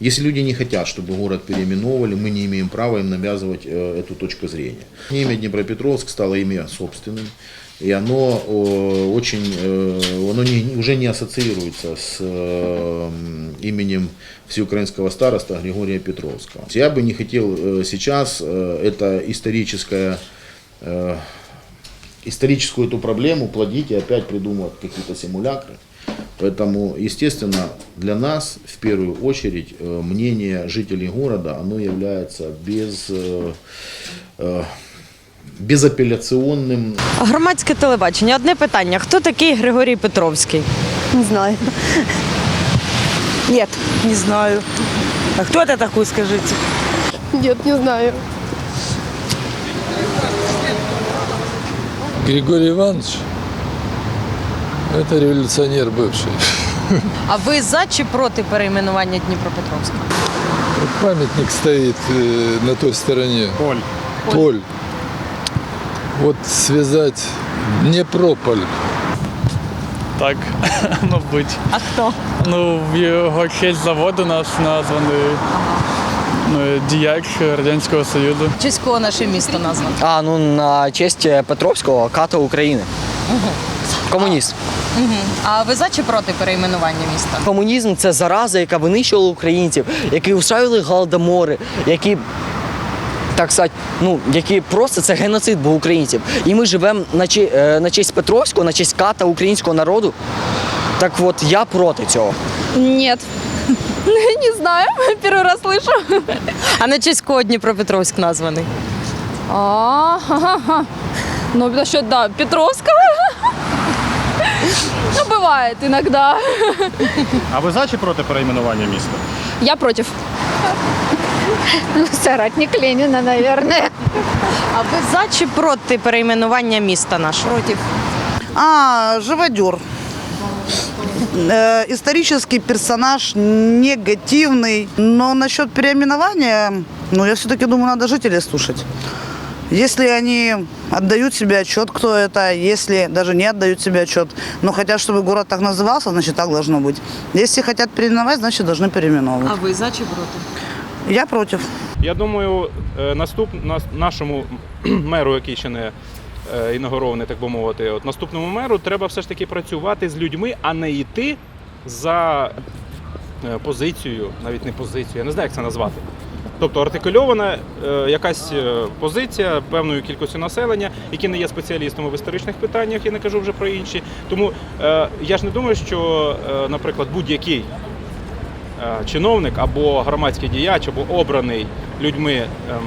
Если люди не хотят, чтобы город переименовывали, мы не имеем права им навязывать э, эту точку зрения. Имя Днепропетровск стало имя собственным, и оно э, очень, э, оно не- уже не ассоциируется с именем всеукраинского староста Григория Петровского. Я бы не хотел сейчас это историческое историческую эту проблему плодить и опять придумывать какие-то симулякры. Поэтому, естественно, для нас в первую очередь э, мнение жителей города, оно является без, э, э, безапелляционным Громадське телебачення. Одне питання: хто такий Григорій Петровський? Не знаю. Нет, не знаю. А кто это такой, скажите? Нет, не знаю. Григорий Иванович, это революционер бывший. А ви за чи проти перейменування Дніпропетровська? Вот Памятник стоит э, на той стороне. Поль. Поль. Вот связать Днепрополь. Так, мабуть. А хто? Ну, в його честь завод у нас названий ну, діяч Радянського Союзу. В честь кого наше місто названо? А, ну на честь е, Петровського ката України. Комуніст. А ви за чи проти перейменування міста? Комунізм це зараза, яка винищувала українців, які устраювали голодомори, які. Так сказати, ну які просто це геноцид був українців. І ми живемо на, чи- е, на честь Петровського, на честь ката українського народу. Так от я проти цього. Нет. Не знаю, первый раз слышу. А на честь кого Дніпропетровськ названий? А, ага. Ну, насчет, да, Петровского. Ну, бывает иногда. А ви за чи проти перейменування міста? Я против. Ну, соратник Ленина, наверное. А ви за чи проти перейменування міста нашого? Проти. А, живодер. Э, исторический персонаж, негативный. Но насчет переименования, ну, я все-таки думаю, надо жителей слушать. Если они отдают себе отчет, кто это, если даже не отдают себе отчет, но хотят, чтобы город так назывался, значит, так должно быть. Если хотят переименовать, значит, должны переименовывать. А ви за чи проти? Я против. Я думаю, е, наступ нас- нашому меру, який ще не е, інаугурований, так би мовити, от наступному меру треба все ж таки працювати з людьми, а не йти за е, позицією, навіть не позицією, я не знаю, як це назвати. Тобто артикульована е, якась е, позиція певною кількістю населення, які не є спеціалістами в історичних питаннях, я не кажу вже про інші. Тому е, я ж не думаю, що, наприклад, будь-який чиновник або громадський діяч, або обраний людьми ем,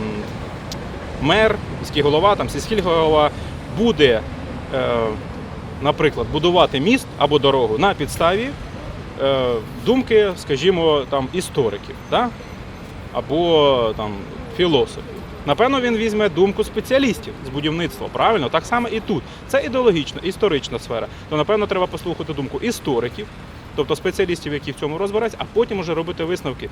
мер, міський голова, там сільський голова буде, наприклад, будувати міст або дорогу на підставі думки, скажімо, там істориків, да? Або там філософів. Напевно, він візьме думку спеціалістів з будівництва. Правильно, так само і тут. Це ідеологічна, історична сфера. То напевно треба послухати думку істориків, тобто спеціалістів, які в цьому розбираються, а потім уже робити висновки.